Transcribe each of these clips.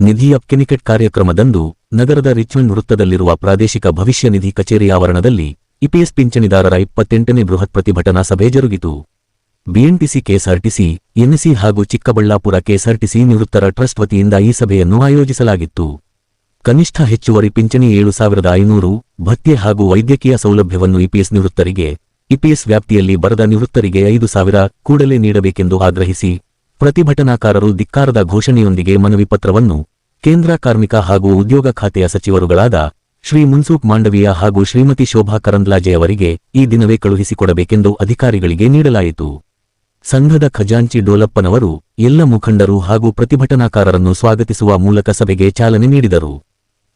ನಿಧಿ ಅಪ್ಕೆನಿಕೆಟ್ ಕಾರ್ಯಕ್ರಮದಂದು ನಗರದ ರಿಚ್ಮಂಡ್ ವೃತ್ತದಲ್ಲಿರುವ ಪ್ರಾದೇಶಿಕ ಭವಿಷ್ಯ ನಿಧಿ ಕಚೇರಿ ಆವರಣದಲ್ಲಿ ಇಪಿಎಸ್ ಪಿಂಚಣಿದಾರರ ಇಪ್ಪತ್ತೆಂಟನೇ ಬೃಹತ್ ಪ್ರತಿಭಟನಾ ಸಭೆ ಜರುಗಿತು. ಬಿಎನ್ಟಿಸಿ ಕೆಎಸ್ಆರ್ಟಿಸಿ ಎನ್ಎಸಿ ಹಾಗೂ ಚಿಕ್ಕಬಳ್ಳಾಪುರ ಕೆಎಸ್ಆರ್ಟಿಸಿ ನಿವೃತ್ತರ ಟ್ರಸ್ಟ್ ವತಿಯಿಂದ ಈ ಸಭೆಯನ್ನು ಆಯೋಜಿಸಲಾಗಿತ್ತು. ಕನಿಷ್ಠ ಹೆಚ್ಚುವರಿ ಪಿಂಚಣಿ ಏಳು ಸಾವಿರದ ಐನೂರು, ಭತ್ಯೆ ಹಾಗೂ ವೈದ್ಯಕೀಯ ಸೌಲಭ್ಯವನ್ನು ಇಪಿಎಸ್ ನಿವೃತ್ತರಿಗೆ, ಇಪಿಎಸ್ ವ್ಯಾಪ್ತಿಯಲ್ಲಿ ಬರದ ನಿವೃತ್ತರಿಗೆ ಐದು ಸಾವಿರ ಕೂಡಲೇ ನೀಡಬೇಕೆಂದು ಆಗ್ರಹಿಸಿ ಪ್ರತಿಭಟನಾಕಾರರು ಧಿಕ್ಕಾರದ ಘೋಷಣೆಯೊಂದಿಗೆ ಮನವಿ ಪತ್ರವನ್ನು ಕೇಂದ್ರ ಕಾರ್ಮಿಕ ಹಾಗೂ ಉದ್ಯೋಗ ಖಾತೆಯ ಸಚಿವರುಗಳಾದ ಶ್ರೀ ಮುನ್ಸೂಕ್ ಮಾಂಡವೀಯ ಹಾಗೂ ಶ್ರೀಮತಿ ಶೋಭಾ ಕರಂದ್ಲಾಜೆ ಅವರಿಗೆ ಈ ದಿನವೇ ಕಳುಹಿಸಿಕೊಡಬೇಕೆಂದು ಅಧಿಕಾರಿಗಳಿಗೆ ನೀಡಲಾಯಿತು. ಸಂಘದ ಖಜಾಂಚಿ ಡೋಲಪ್ಪನವರು ಎಲ್ಲ ಮುಖಂಡರು ಹಾಗೂ ಪ್ರತಿಭಟನಾಕಾರರನ್ನು ಸ್ವಾಗತಿಸುವ ಮೂಲಕ ಸಭೆಗೆ ಚಾಲನೆ ನೀಡಿದರು.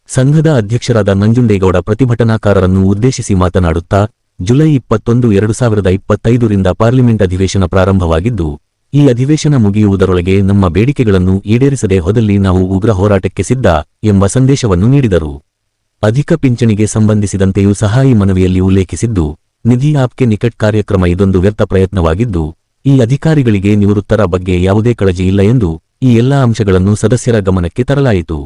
ಸಂಘದ ಅಧ್ಯಕ್ಷರಾದ ನಂಜುಂಡೇಗೌಡ ಪ್ರತಿಭಟನಾಕಾರರನ್ನು ಉದ್ದೇಶಿಸಿ ಮಾತನಾಡುತ್ತಾ, ಜುಲೈ ಇಪ್ಪತ್ತೊಂದು, ಎರಡು ಸಾವಿರದ ಇಪ್ಪತ್ತೈದರಿಂದ ಪಾರ್ಲಿಮೆಂಟ್ ಅಧಿವೇಶನ ಪ್ರಾರಂಭವಾಗಿದ್ದು ಈ ಅಧಿವೇಶನ ಮುಗಿಯುವುದರೊಳಗೆ ನಮ್ಮ ಬೇಡಿಕೆಗಳನ್ನು ಈಡೇರಿಸದೆ ಹೊದಲ್ಲಿ ನಾವು ಉಗ್ರ ಹೋರಾಟಕ್ಕೆ ಸಿದ್ಧ ಎಂಬ ಸಂದೇಶವನ್ನು ನೀಡಿದರು. ಅಧಿಕ ಪಿಂಚಣಿಗೆ ಸಂಬಂಧಿಸಿದಂತೆಯೂ ಸಹ ಈ ಮನವಿಯಲ್ಲಿ ಉಲ್ಲೇಖಿಸಿದ್ದು, ನಿಧಿ ಆಪ್ಗೆ ನಿಕಟ್ ಕಾರ್ಯಕ್ರಮ ಇದೊಂದು ವ್ಯರ್ಥ ಪ್ರಯತ್ನವಾಗಿದ್ದು, ಈ ಅಧಿಕಾರಿಗಳಿಗೆ ನಿವೃತ್ತರ ಬಗ್ಗೆ ಯಾವುದೇ ಕಳಜಿ ಇಲ್ಲ ಎಂದು ಈ ಎಲ್ಲಾ ಅಂಶಗಳನ್ನು ಸದಸ್ಯರ ಗಮನಕ್ಕೆ ತರಲಾಯಿತು.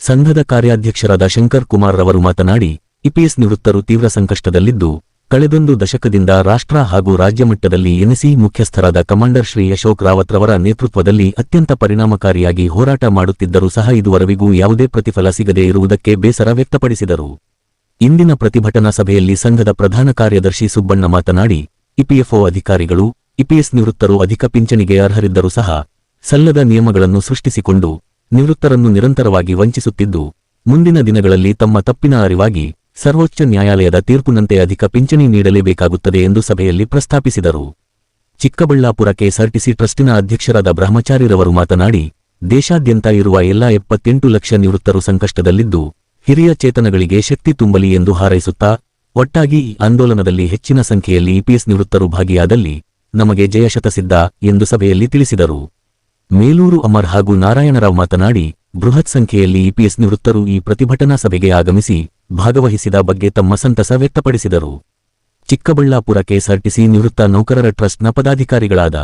ಸಂಘದ ಕಾರ್ಯಾಧ್ಯಕ್ಷರಾದ ಶಂಕರ್ ಕುಮಾರ್ ರವರು ಮಾತನಾಡಿ ಇಪಿಎಸ್ ನಿವೃತ್ತರು ತೀವ್ರ ಸಂಕಷ್ಟದಲ್ಲಿದ್ದು ಕಳೆದೊಂದು ದಶಕದಿಂದ ರಾಷ್ಟ್ರ ಹಾಗೂ ರಾಜ್ಯ ಮಟ್ಟದಲ್ಲಿ ಎನ್ಎಸಿ ಮುಖ್ಯಸ್ಥರಾದ ಕಮಾಂಡರ್ ಶ್ರೀ ಅಶೋಕ್ ರಾವತ್ ರವರ ನೇತೃತ್ವದಲ್ಲಿ ಅತ್ಯಂತ ಪರಿಣಾಮಕಾರಿಯಾಗಿ ಹೋರಾಟ ಮಾಡುತ್ತಿದ್ದರೂ ಸಹ ಇದುವರೆವಿಗೂ ಯಾವುದೇ ಪ್ರತಿಫಲ ಸಿಗದೇ ಇರುವುದಕ್ಕೆ ಬೇಸರ ವ್ಯಕ್ತಪಡಿಸಿದರು. ಇಂದಿನ ಪ್ರತಿಭಟನಾ ಸಭೆಯಲ್ಲಿ ಸಂಘದ ಪ್ರಧಾನ ಕಾರ್ಯದರ್ಶಿ ಸುಬ್ಬಣ್ಣ ಮಾತನಾಡಿ ಇಪಿಎಫ್ಒ ಅಧಿಕಾರಿಗಳು ಇಪಿಎಸ್ ನಿವೃತ್ತರು ಅಧಿಕ ಪಿಂಚಣಿಗೆ ಅರ್ಹರಿದ್ದರೂ ಸಹ ಸಲ್ಲದ ನಿಯಮಗಳನ್ನು ಸೃಷ್ಟಿಸಿಕೊಂಡು ನಿವೃತ್ತರನ್ನು ನಿರಂತರವಾಗಿ ವಂಚಿಸುತ್ತಿದ್ದು, ಮುಂದಿನ ದಿನಗಳಲ್ಲಿ ತಮ್ಮ ತಪ್ಪಿನ ಅರಿವಾಗಿ ಸರ್ವೋಚ್ಚ ನ್ಯಾಯಾಲಯದ ತೀರ್ಪಿನಂತೆ ಅಧಿಕ ಪಿಂಚಣಿ ನೀಡಲೇಬೇಕಾಗುತ್ತದೆ ಎಂದು ಸಭೆಯಲ್ಲಿ ಪ್ರಸ್ತಾಪಿಸಿದರು. ಚಿಕ್ಕಬಳ್ಳಾಪುರ ಕೆಎಸ್ಆರ್ಟಿಸಿ ಟ್ರಸ್ಟಿನ ಅಧ್ಯಕ್ಷರಾದ ಬ್ರಹ್ಮಚಾರಿರವರು ಮಾತನಾಡಿ, ದೇಶಾದ್ಯಂತ ಇರುವ ಎಲ್ಲಾ ಎಪ್ಪತ್ತೆಂಟು ಲಕ್ಷ ನಿವೃತ್ತರು ಸಂಕಷ್ಟದಲ್ಲಿದ್ದು, ಹಿರಿಯ ಚೇತನಗಳಿಗೆ ಶಕ್ತಿ ತುಂಬಲಿ ಎಂದು ಹಾರೈಸುತ್ತಾ, ಒಟ್ಟಾಗಿ ಈ ಆಂದೋಲನದಲ್ಲಿ ಹೆಚ್ಚಿನ ಸಂಖ್ಯೆಯಲ್ಲಿ ಇಪಿಎಸ್ ನಿವೃತ್ತರು ಭಾಗಿಯಾದಲ್ಲಿ ನಮಗೆ ಜಯಶತಸಿದ್ಧ ಎಂದು ಸಭೆಯಲ್ಲಿ ತಿಳಿಸಿದರು. ಮೇಲೂರು ಅಮರ್ ಹಾಗೂ ನಾರಾಯಣರಾವ್ ಮಾತನಾಡಿ, ಬೃಹತ್ ಸಂಖ್ಯೆಯಲ್ಲಿ ಇಪಿಎಸ್ ನಿವೃತ್ತರು ಈ ಪ್ರತಿಭಟನಾ ಸಭೆಗೆ ಆಗಮಿಸಿ ಭಾಗವಹಿಸಿದ ಬಗ್ಗೆ ತಮ್ಮ ಸಂತಸ ವ್ಯಕ್ತಪಡಿಸಿದರು. ಚಿಕ್ಕಬಳ್ಳಾಪುರ ಕೆಎಸ್ಆರ್ಟಿಸಿ ನಿವೃತ್ತ ನೌಕರರ ಟ್ರಸ್ಟ್ನ ಪದಾಧಿಕಾರಿಗಳಾದ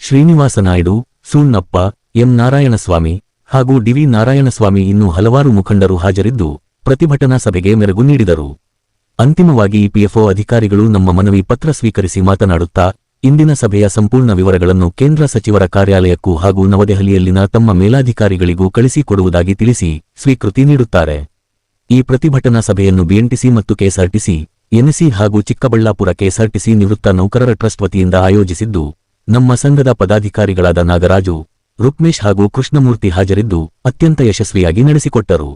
ಶ್ರೀನಿವಾಸ ನಾಯ್ಡು ಸೂಣ್ಣಪ್ಪ ಎಂ ನಾರಾಯಣಸ್ವಾಮಿ ಹಾಗೂ ಡಿವಿ ನಾರಾಯಣಸ್ವಾಮಿ ಇನ್ನೂ ಹಲವಾರು ಮುಖಂಡರು ಹಾಜರಿದ್ದು ಪ್ರತಿಭಟನಾ ಸಭೆಗೆ ಮೆರುಗು ನೀಡಿದರು. ಅಂತಿಮವಾಗಿ ಇಪಿಎಫ್ಒ ಅಧಿಕಾರಿಗಳು ನಮ್ಮ ಮನವಿ ಪತ್ರ ಸ್ವೀಕರಿಸಿ ಮಾತನಾಡುತ್ತಾ ಇಂದಿನ ಸಭೆಯ ಸಂಪೂರ್ಣ ವಿವರಗಳನ್ನು ಕೇಂದ್ರ ಸಚಿವರ ಕಾರ್ಯಾಲಯಕ್ಕೂ ಹಾಗೂ ನವದೆಹಲಿಯಲ್ಲಿನ ತಮ್ಮ ಮೇಲಾಧಿಕಾರಿಗಳಿಗೂ ಕಳಿಸಿಕೊಡುವುದಾಗಿ ತಿಳಿಸಿ ಸ್ವೀಕೃತಿ ನೀಡುತ್ತಾರೆ. ಈ ಪ್ರತಿಭಟನಾ ಸಭೆಯನ್ನು ಬಿಎನ್ಟಿಸಿ ಮತ್ತು ಕೆಎಸ್ಆರ್ಟಿಸಿ ಎನ್ಎಸಿ ಹಾಗೂ ಚಿಕ್ಕಬಳ್ಳಾಪುರ ಕೆಎಸ್ಆರ್ಟಿಸಿ ನಿವೃತ್ತ ನೌಕರರ ಟ್ರಸ್ಟ್ ವತಿಯಿಂದ ಆಯೋಜಿಸಿದ್ದು, ನಮ್ಮ ಸಂಘದ ಪದಾಧಿಕಾರಿಗಳಾದ ನಾಗರಾಜು, ರುಕ್ಮೇಶ್ ಹಾಗೂ ಕೃಷ್ಣಮೂರ್ತಿ ಹಾಜರಿದ್ದು, ಅತ್ಯಂತ ಯಶಸ್ವಿಯಾಗಿ ನಡೆಸಿಕೊಟ್ಟರು.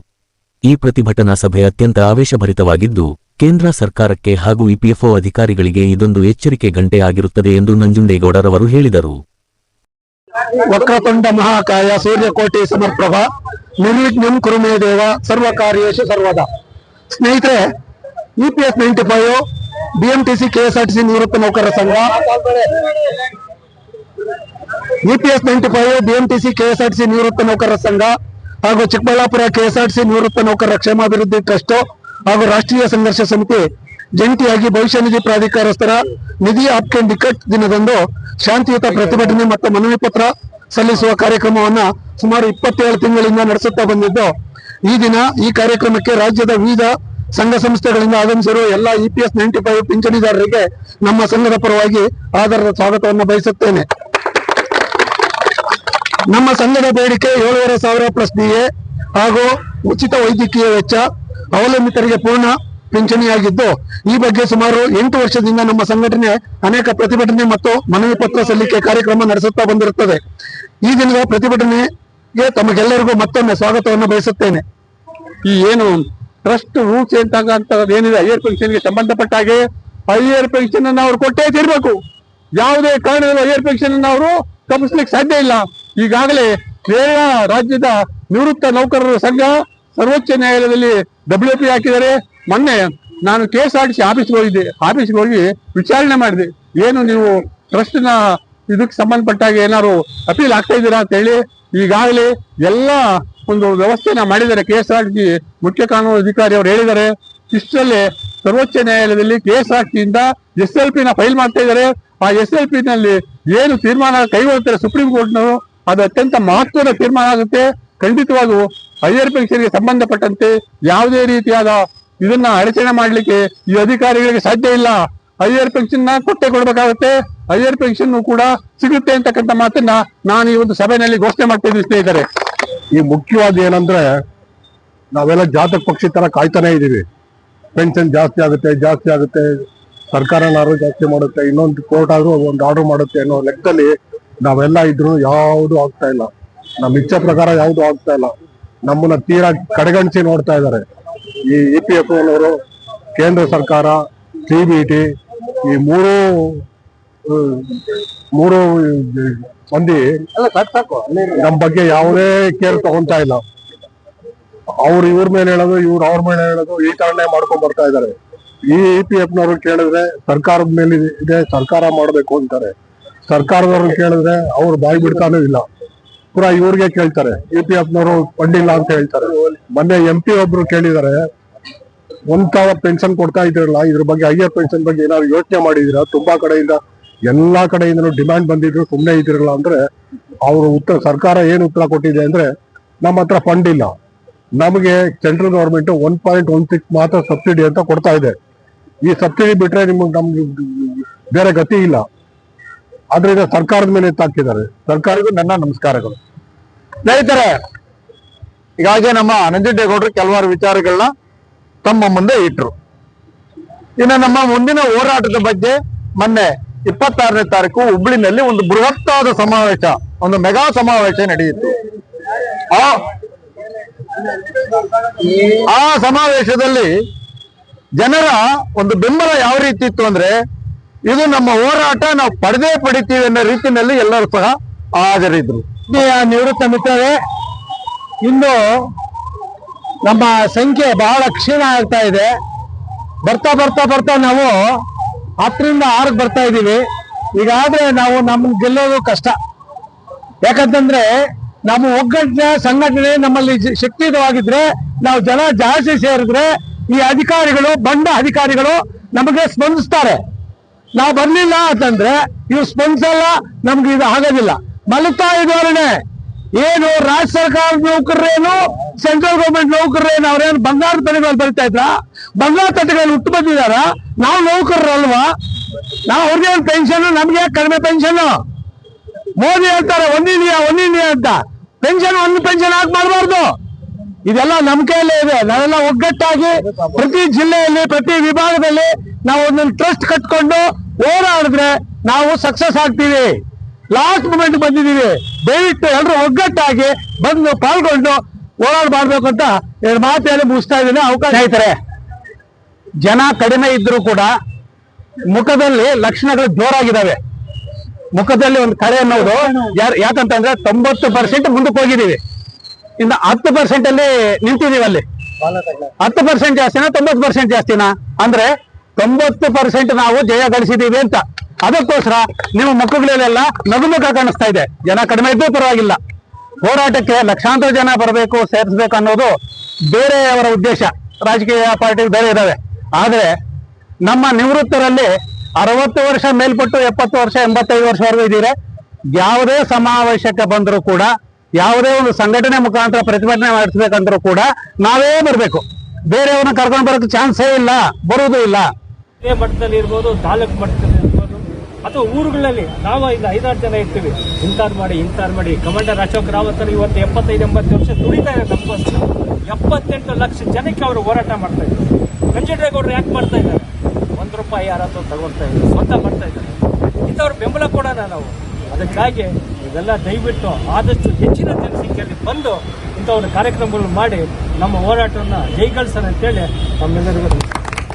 ಈ ಪ್ರತಿಭಟನಾ ಸಭೆ ಅತ್ಯಂತ ಆವೇಶಭರಿತವಾಗಿದ್ದು, ಕೇಂದ್ರ ಸರ್ಕಾರಕ್ಕೆ ಹಾಗೂ ಇಪಿಎಫ್ಒ ಅಧಿಕಾರಿಗಳಿಗೆ ಇದೊಂದು ಎಚ್ಚರಿಕೆ ಗಂಟೆ ಆಗಿರುತ್ತದೆ ಎಂದು ನಂಜುಂಡೇಗೌಡರವರು ಹೇಳಿದರು. ವಕ್ರತುಂಡ ಮಹಾಕಾಯ ಸೂರ್ಯಕೋಟಿ ಸಮರ್ಪ್ರಭ ನಿರ್ವಿಘ್ನಂ ಕುರುಮೇ ದೇವ, ಸರ್ವ ಕಾರ್ಯೇಶು ಸರ್ವದ. ಸ್ನೇಹಿತರೆ E P S ninety five BMTC KSRTC ನಿವೃತ್ತ ನೌಕರರ ಸಂಘ. E P S ninety five BMTC C ನಿವೃತ್ತ ನೌಕರರ ಸಂಘ ಹಾಗೂ Chikkaballapur K S R T C ನಿವೃತ್ತ ನೌಕರರ ಕ್ಷೇಮಾಭಿವೃದ್ಧಿ ಟ್ರಸ್ಟ್ ಹಾಗೂ ರಾಷ್ಟ್ರೀಯ ಸಂಘರ್ಷ ಸಮಿತಿ ಜಂಟಿಯಾಗಿ ಭವಿಷ್ಯ ನಿಧಿ ಪ್ರಾಧಿಕಾರಸ್ಥರ ನಿಧಿ ಆಪ್ಕೆ ನಿಕಟ್ ದಿನದಂದು ಶಾಂತಿಯುತ ಪ್ರತಿಭಟನೆ ಮತ್ತು ಮನವಿ ಪತ್ರ ಸಲ್ಲಿಸುವ ಕಾರ್ಯಕ್ರಮವನ್ನ ಸುಮಾರು ಇಪ್ಪತ್ತೇಳು ತಿಂಗಳಿಂದ ನಡೆಸುತ್ತಾ ಬಂದಿದ್ದು, ಈ ದಿನ ಈ ಕಾರ್ಯಕ್ರಮಕ್ಕೆ ರಾಜ್ಯದ ವಿವಿಧ ಸಂಘ ಸಂಸ್ಥೆಗಳಿಂದ ಆಗಮಿಸಿರುವ ಎಲ್ಲ ಇಪಿಎಸ್ ನೈಂಟಿ ಫೈವ್ ಪಿಂಚಣಿದಾರರಿಗೆ ನಮ್ಮ ಸಂಘದ ಪರವಾಗಿ ಆಧಾರದ ಸ್ವಾಗತವನ್ನು ಬಯಸುತ್ತೇನೆ. ನಮ್ಮ ಸಂಘದ ಬೇಡಿಕೆ ಏಳೂವರೆ ಸಾವಿರ ಪ್ಲಸ್ ಡಿಎ ಹಾಗೂ ಉಚಿತ ವೈದ್ಯಕೀಯ ವೆಚ್ಚ ಅವಲಂಬಿತರಿಗೆ ಪೂರ್ಣ ಪಿಂಚಣಿಯಾಗಿದ್ದು, ಈ ಬಗ್ಗೆ ಸುಮಾರು ಎಂಟು ವರ್ಷದಿಂದ ನಮ್ಮ ಸಂಘಟನೆ ಅನೇಕ ಪ್ರತಿಭಟನೆ ಮತ್ತು ಮನವಿ ಪತ್ರ ಸಲ್ಲಿಕೆ ಕಾರ್ಯಕ್ರಮ ನಡೆಸುತ್ತಾ ಬಂದಿರುತ್ತದೆ. ಈ ದಿನದ ಪ್ರತಿಭಟನೆಗೆ ತಮಗೆಲ್ಲರಿಗೂ ಮತ್ತೊಮ್ಮೆ ಸ್ವಾಗತವನ್ನು ಬಯಸುತ್ತೇನೆ. ಈ ಏನು ಟ್ರಸ್ಟ್ ರೂಲ್ಸ್ ಅಂತ ಏನಿದೆ ಹೈಯರ್ ಪೆನ್ಷನ್ಗೆ ಸಂಬಂಧಪಟ್ಟ ಹಾಗೆ ಹೈಯರ್ ಪೆನ್ಷನ್ ಅನ್ನು ಅವ್ರು ಕೊಟ್ಟೇ ತೀರ್ಬೇಕು. ಯಾವುದೇ ಕಾರಣದಲ್ಲಿ ಹೈಯರ್ ಪೆನ್ಷನ್ ಅನ್ನು ಅವರು ತಪ್ಪಿಸ್ಲಿಕ್ಕೆ ಸಾಧ್ಯ ಇಲ್ಲ. ಈಗಾಗಲೇ ಕೇರಳ ರಾಜ್ಯದ ನಿವೃತ್ತ ನೌಕರರ ಸಂಘ ಸರ್ವೋಚ್ಚ ನ್ಯಾಯಾಲಯದಲ್ಲಿ ಡಬ್ಲ್ಯೂ ಪಿ ಹಾಕಿದರೆ ಮೊನ್ನೆ ನಾನು K S R T C ಆಫೀಸ್ಗೆ ಹೋಗಿದ್ದೆ. ಆಫೀಸ್ಗೆ ಹೋಗಿ ವಿಚಾರಣೆ ಮಾಡಿದೆ. ಏನು ನೀವು ಟ್ರಸ್ಟ್ನ ಇದಕ್ಕೆ ಸಂಬಂಧಪಟ್ಟಾಗ ಏನಾದ್ರು ಅಪೀಲ್ ಆಗ್ತಾ ಇದ್ದೀರಾ ಅಂತ ಹೇಳಿ, ಈಗಾಗಲೇ ಎಲ್ಲ ಒಂದು ವ್ಯವಸ್ಥೆನ ಮಾಡಿದ್ದಾರೆ. ಕೆ ಎಸ್ ಆರ್ ಟಿ ಮುಖ್ಯ ಕಾನೂನು ಅಧಿಕಾರಿ ಅವರು ಹೇಳಿದ್ದಾರೆ. ಇಷ್ಟರಲ್ಲಿ ಸರ್ವೋಚ್ಚ ನ್ಯಾಯಾಲಯದಲ್ಲಿ ಕೆ ಎಸ್ ಆರ್ ಟಿಯಿಂದ ಎಸ್ ಎಲ್ ಪಿನ ಫೈಲ್ ಮಾಡ್ತಾ ಇದ್ದಾರೆ. ಆ ಎಸ್ ಎಲ್ ಪಿ ನಲ್ಲಿ ಏನು ತೀರ್ಮಾನ ಕೈಗೊಳ್ತಾರೆ ಸುಪ್ರೀಂ ಕೋರ್ಟ್ನವರು, ಅದು ಅತ್ಯಂತ ಮಹತ್ವದ ತೀರ್ಮಾನ ಆಗುತ್ತೆ. ಖಂಡಿತವಾಗೂ ಹೈಯರ್ ಪರೀಕ್ಷೆಗೆ ಸಂಬಂಧಪಟ್ಟಂತೆ ಯಾವುದೇ ರೀತಿಯಾದ ಇದನ್ನ ಅಡಚಣೆ ಮಾಡಲಿಕ್ಕೆ ಈ ಅಧಿಕಾರಿಗಳಿಗೆ ಸಾಧ್ಯ ಇಲ್ಲ. ಹೈಯರ್ ಪೆನ್ಷನ್ನ ಕೊಟ್ಟೆ ಕೊಡ್ಬೇಕಾಗುತ್ತೆ. ಹೈಯರ್ ಪೆನ್ಷನ್ ಕೂಡ ಸಿಗುತ್ತೆ ಅಂತಕ್ಕಂಥ ಮಾತನ್ನ ನಾನು ಈ ಒಂದು ಸಭೆಯಲ್ಲಿ ಘೋಷಣೆ ಮಾಡ್ತಿದ್ದೀನಿ ಸ್ನೇಹಿತರೆ. ಈ ಮುಖ್ಯವಾದ ಏನಂದ್ರೆ ನಾವೆಲ್ಲ ಜಾತಕ ಪಕ್ಷಿ ತರ ಕಾಯ್ತಾನೆ ಇದೀವಿ ಪೆನ್ಷನ್ ಜಾಸ್ತಿ ಆಗುತ್ತೆ ಜಾಸ್ತಿ ಆಗುತ್ತೆ. ಸರ್ಕಾರನಾದ್ರು ಜಾಸ್ತಿ ಮಾಡುತ್ತೆ, ಇನ್ನೊಂದು ಕೋರ್ಟ್ ಆದ್ರೂ ಒಂದು ಆರ್ಡರ್ ಮಾಡುತ್ತೆ ಅನ್ನೋ ಲೆಕ್ಕದಲ್ಲಿ ನಾವೆಲ್ಲ ಇದ್ರು ಯಾವುದು ಆಗ್ತಾ ಇಲ್ಲ. ನಮ್ಮ ಇಚ್ಛೆ ಪ್ರಕಾರ ಯಾವುದು ಆಗ್ತಾ ಇಲ್ಲ. ನಮ್ಮನ್ನ ತೀರಾ ಕಡೆಗಣಿಸಿ ನೋಡ್ತಾ ಇದ್ದಾರೆ. ಈ ಇ ಪಿ ಎಫ್ ಕೇಂದ್ರ ಸರ್ಕಾರ ಸಿ ಬಿ ಈ ಮೂರು ಮೂರು ಮಂದಿ. ನಮ್ ಬಗ್ಗೆ ಯಾವುದೇ ಕೇರ್ ತಗೊಂತಾ ಇಲ್ಲ. ಅವ್ರು ಇವ್ರ ಮೇಲೆ ಹೇಳೋದು ಇವ್ರು ಅವ್ರ ಮೇಲೆ ಹೇಳೋದು ಈ ತರನೇ ಮಾಡ್ಕೊಂಡ್ ಬರ್ತಾ ಇದಾರೆ ಈ ಇ ಪಿ ಎಫ್ ನವ್ರು ಕೇಳಿದ್ರೆ ಸರ್ಕಾರದ ಮೇಲೆ ಇದೆ- ಸರ್ಕಾರ ಮಾಡ್ಬೇಕು ಅಂತಾರೆ. ಸರ್ಕಾರದವ್ರನ್ನ ಕೇಳಿದ್ರೆ ಅವ್ರು ಬಾಯಿ ಬಿಡ್ತಾನೂ ಇಲ್ಲ. ಪುರಾ ಇವ್ರಿಗೆ ಕೇಳ್ತಾರೆ. ಇ ಪಿ ಎಫ್ ನವರು ಫಂಡಿಲ್ಲ ಅಂತ ಹೇಳ್ತಾರೆ. ಮೊನ್ನೆ ಎಂ ಪಿ ಒಬ್ರು ಕೇಳಿದಾರೆ ಒಂದ್ ಸಾವಿರ ಪೆನ್ಷನ್ ಕೊಡ್ತಾ ಇದ್ರಲ್ಲ ಇದ್ರ ಬಗ್ಗೆ ಹೈಯರ್ ಪೆನ್ಷನ್ ಬಗ್ಗೆ ಏನಾದ್ರು ಯೋಚನೆ ಮಾಡಿದೀರಾ? ತುಂಬಾ ಕಡೆಯಿಂದ ಎಲ್ಲಾ ಕಡೆಯಿಂದನೂ ಡಿಮ್ಯಾಂಡ್ ಬಂದಿದ್ರು ಸುಮ್ಮನೆ ಇದಿರಲ್ಲ ಅಂದ್ರೆ ಅವರು ಉತ್ತರ, ಸರ್ಕಾರ ಏನು ಉತ್ತರ ಕೊಟ್ಟಿದೆ ಅಂದ್ರೆ ನಮ್ಮ ಹತ್ರ ಫಂಡ್ ಇಲ್ಲ. ನಮಗೆ central government one point one six ಮಾತ್ರ ಸಬ್ಸಿಡಿ ಅಂತ ಕೊಡ್ತಾ ಇದೆ. ಈ ಸಬ್ಸಿಡಿ ಬಿಟ್ರೆ ನಿಮ್ಗೆ ನಮ್ಗೆ ಬೇರೆ ಗತಿ ಇಲ್ಲ. ಆದ್ರಿಂದ ಸರ್ಕಾರದ ಮೇಲೆ ಎತ್ತಾಕಿದ್ದಾರೆ ಸರ್ಕಾರಕ್ಕೂ ನನ್ನ ನಮಸ್ಕಾರಗಳು. ಸ್ನೇಹಿತರೆ, ಹೀಗಾಗಿ ನಮ್ಮ ನಂಜುಂಡೇಗೌಡರು ಕೆಲವಾರು ವಿಚಾರಗಳನ್ನ ತಮ್ಮ ಮುಂದೆ ಇಟ್ರು. ಇನ್ನು ನಮ್ಮ ಮುಂದಿನ ಹೋರಾಟದ ಬಗ್ಗೆ ಮೊನ್ನೆ ಇಪ್ಪತ್ತಾರನೇ ತಾರೀಕು ಹುಬ್ಳಿನಲ್ಲಿ ಒಂದು ಬೃಹತ್ತಾದ ಸಮಾವೇಶ, ಒಂದು ಮೆಗಾ ಸಮಾವೇಶ ನಡೆಯಿತು. ಆ ಸಮಾವೇಶದಲ್ಲಿ ಜನರ ಒಂದು ಬೆಂಬಲ ಯಾವ ರೀತಿ ಇತ್ತು ಅಂದ್ರೆ, ಇದು ನಮ್ಮ ಹೋರಾಟ, ನಾವು ಪಡೆದೇ ಪಡಿತೀವಿ ಅನ್ನೋ ರೀತಿಯಲ್ಲಿ ಎಲ್ಲರೂ ಸಹ ಹಾಜರಿದ್ರು. ನಿವೃತ್ತ ಮಿತ್ರರೇ ಇನ್ನು ನಮ್ಮ ಸಂಖ್ಯೆ ಬಹಳ ಕ್ಷೀಣ ಆಗ್ತಾ ಇದೆ. ಬರ್ತಾ ಬರ್ತಾ ಬರ್ತಾ ನಾವು ಹತ್ತರಿಂದ ಆರಕ್ಕೆ ಬರ್ತಾ ಇದ್ದೀವಿ. ಈಗಾದ್ರೆ ನಾವು ನಮ್ಗೆ ಗೆಲ್ಲೋದು ಕಷ್ಟ. ಯಾಕಂತಂದ್ರೆ ನಮ್ಮ ಒಗ್ಗಟ್ಟಿನ ಸಂಘಟನೆ ನಮ್ಮಲ್ಲಿ ಶಕ್ತಿಯುತವಾಗಿದ್ರೆ ನಾವು ಜನ ಜಾಸ್ತಿ ಸೇರಿದ್ರೆ ಈ ಅಧಿಕಾರಿಗಳು, ಬಂಡ ಅಧಿಕಾರಿಗಳು ನಮಗೆ ಸ್ಪಂದಿಸ್ತಾರೆ. ನಾವು ಬರ್ಲಿಲ್ಲ ಅಂತಂದ್ರೆ ಇವು ಸ್ಪಂದಿಸಲ್ಲ, ನಮ್ಗೆ ಇದು ಆಗೋದಿಲ್ಲ. ಮಲತಾಯಿ ಧೋರಣೆ ಏನು ರಾಜ್ಯ ಸರ್ಕಾರ ನೌಕರರೇನು ಸೆಂಟ್ರಲ್ ಗೌರ್ಮೆಂಟ್ ನೌಕರರೇನು, ಅವ್ರೇನು ಬಂಗಾರದ ತಡೆಗಳು ಬರಿತಾ ಇದ್ರ? ಬಂಗಾರ ತಟ್ಟೆಗಳಲ್ಲಿ ಹುಟ್ಟು ಬಂದಿದಾರ? ನಾವು ನೌಕರರಲ್ವಾ? ನಾವು ಅವ್ರಿಗೆ ಪೆನ್ಷನ್ ನಮ್ಗೆ ಕಡಿಮೆ ಪೆನ್ಷನ್ ಮೋದಿ ಹೇಳ್ತಾರೆ ಒಂದಿನಿಯಾ ಒಂದಿನಿಯಾ ಒಂದ್ ಅಂತ. ಪೆನ್ಷನ್ ಒಂದು ಪೆನ್ಷನ್ ಹಾಕಿ ಮಾಡಬಾರ್ದು? ಇದೆಲ್ಲ ನಮ್ಮ ಕೈಯಲ್ಲೇ ಇದೆ. ನಾವೆಲ್ಲ ಒಗ್ಗಟ್ಟಾಗಿ ಪ್ರತಿ ಜಿಲ್ಲೆಯಲ್ಲಿ, ಪ್ರತಿ ವಿಭಾಗದಲ್ಲಿ ನಾವು ಒಂದೊಂದು ಟ್ರಸ್ಟ್ ಕಟ್ಕೊಂಡು ಹೋರಾಡಿದ್ರೆ ನಾವು ಸಕ್ಸಸ್ ಆಗ್ತೀವಿ. ಲಾಸ್ಟ್ ಮೂಮೆಂಟ್ ಬಂದಿದ್ದೀವಿ. ದಯವಿಟ್ಟು ಎಲ್ಲರೂ ಒಗ್ಗಟ್ಟಾಗಿ ಬಂದು ಪಾಲ್ಗೊಂಡು ಹೋರಾಟ ಮಾಡ್ಬೇಕು ಅಂತ ಎರಡು ಮಾತು ಹೇಳಿ ಮುಗಿಸ್ತಾ ಇದ್ದೀನಿ. ಅವಕಾಶ ಆಯ್ತಾರೆ ಜನ ಕಡಿಮೆ ಇದ್ರೂ ಕೂಡ ಮುಖದಲ್ಲಿ ಲಕ್ಷಣಗಳು ಜೋರಾಗಿದ್ದಾವೆ. ಮುಖದಲ್ಲಿ ಒಂದು ಕಳೆ ಅನ್ನೋದು ಯಾರ್- ಯಾಕಂತಂದ್ರೆ ತೊಂಬತ್ತು ಪರ್ಸೆಂಟ್ ಮುಂದಕ್ಕೆ ಹೋಗಿದ್ದೀವಿ. ಇನ್ನು ಹತ್ತು ಪರ್ಸೆಂಟ್ ಅಲ್ಲಿ ನಿಂತಿದೀವಿ ಅಲ್ಲಿ. ಹತ್ತು ಪರ್ಸೆಂಟ್ ಜಾಸ್ತಿನಾ ತೊಂಬತ್ತು ಪರ್ಸೆಂಟ್ ಜಾಸ್ತಿನಾ? ಅಂದ್ರೆ ತೊಂಬತ್ತು ಪರ್ಸೆಂಟ್ ನಾವು ಜಯ ಗಳಿಸಿದೀವಿ ಅಂತ. ಅದಕ್ಕೋಸ್ಕರ ನಿಮ್ಮ ಮುಖಗಳಲ್ಲೆಲ್ಲ ನಗು ಮುಖ ಕಾಣಿಸ್ತಾ ಇದೆ. ಜನ ಕಡಿಮೆ ಇದ್ರೂ ಪರವಾಗಿಲ್ಲ. ಹೋರಾಟಕ್ಕೆ ಲಕ್ಷಾಂತರ ಜನ ಬರಬೇಕು, ಸೇರಿಸ್ಬೇಕು ಅನ್ನೋದು ಬೇರೆಯವರ ಉದ್ದೇಶ. ರಾಜಕೀಯ ಪಾರ್ಟಿ ಬೇರೆ ಇದಾವೆ. ಆದರೆ ನಮ್ಮ ನಿವೃತ್ತರಲ್ಲಿ ಅರವತ್ತು ವರ್ಷ, ಮೇಲ್ಪಟ್ಟು ಎಪ್ಪತ್ತು ವರ್ಷ, ಎಂಬತ್ತೈದು ವರ್ಷವರೆಗೂ ಇದ್ದೀರಿ. ಯಾವುದೇ ಸಮಾವೇಶಕ್ಕೆ ಬಂದರೂ ಕೂಡ, ಯಾವುದೇ ಒಂದು ಸಂಘಟನೆ ಮುಖಾಂತರ ಪ್ರತಿಭಟನೆ ಮಾಡಿಸ್ಬೇಕಂದ್ರೂ ಕೂಡ ನಾವೇ ಬರಬೇಕು. ಬೇರೆಯವ್ರನ್ನ ಕರ್ಕೊಂಡು ಬರೋಕೆ ಚಾನ್ಸೇ ಇಲ್ಲ, ಬರುವುದೂ ಇಲ್ಲ. ಮಟ್ಟದಲ್ಲಿ ಇರ್ಬೋದು ತಾಲೂಕು ಮಟ್ಟದಲ್ಲಿ ಅಥವಾ ಊರುಗಳಲ್ಲಿ ನಾವು ಈಗ ಐದಾರು ಜನ ಇರ್ತೀವಿ. ಇಂಥದ್ದು ಮಾಡಿ ಇಂಥದ್ದು ಮಾಡಿ. ಕಮಾಂಡರ್ ಅಶೋಕ್ ರಾವತ್ ಇವತ್ತು ಎಪ್ಪತ್ತೈದು, ಎಂಬತ್ತು ವರ್ಷ ದುಡಿತಾ ಇದ್ದಾರೆ ನಮಗೋಸ್ಕರ ಎಪ್ಪತ್ತೆಂಟು ಲಕ್ಷ ಜನಕ್ಕೆ ಅವರು ಹೋರಾಟ ಮಾಡ್ತಾ ಇದ್ದಾರೆ. ನಂಜೇಗೌಡರು ಯಾಕೆ ಮಾಡ್ತಾ ಇದ್ದಾರೆ? ಒಂದು ರೂಪಾಯಿ ಯಾರಾದರೂ ತಗೊಳ್ತಾ ಇದ್ದಾರೆ. ಸ್ವಂತ ಮಾಡ್ತಾ ಇದ್ದಾರೆ. ಇಂಥವ್ರ ಬೆಂಬಲ ಕೊಡೋಣ ನಾವು. ಅದಕ್ಕಾಗಿ ಇದೆಲ್ಲ ದಯವಿಟ್ಟು ಆದಷ್ಟು ಹೆಚ್ಚಿನ ಜನಸಂಖ್ಯೆಯಲ್ಲಿ ಬಂದು ಇಂಥ ಒಂದು ಕಾರ್ಯಕ್ರಮಗಳು ಮಾಡಿ ನಮ್ಮ ಹೋರಾಟವನ್ನು ಜೈಗಳಿಸೋಣ ಅಂತೇಳಿ ನಮ್ಮೆಲ್ಲರಿಗೂ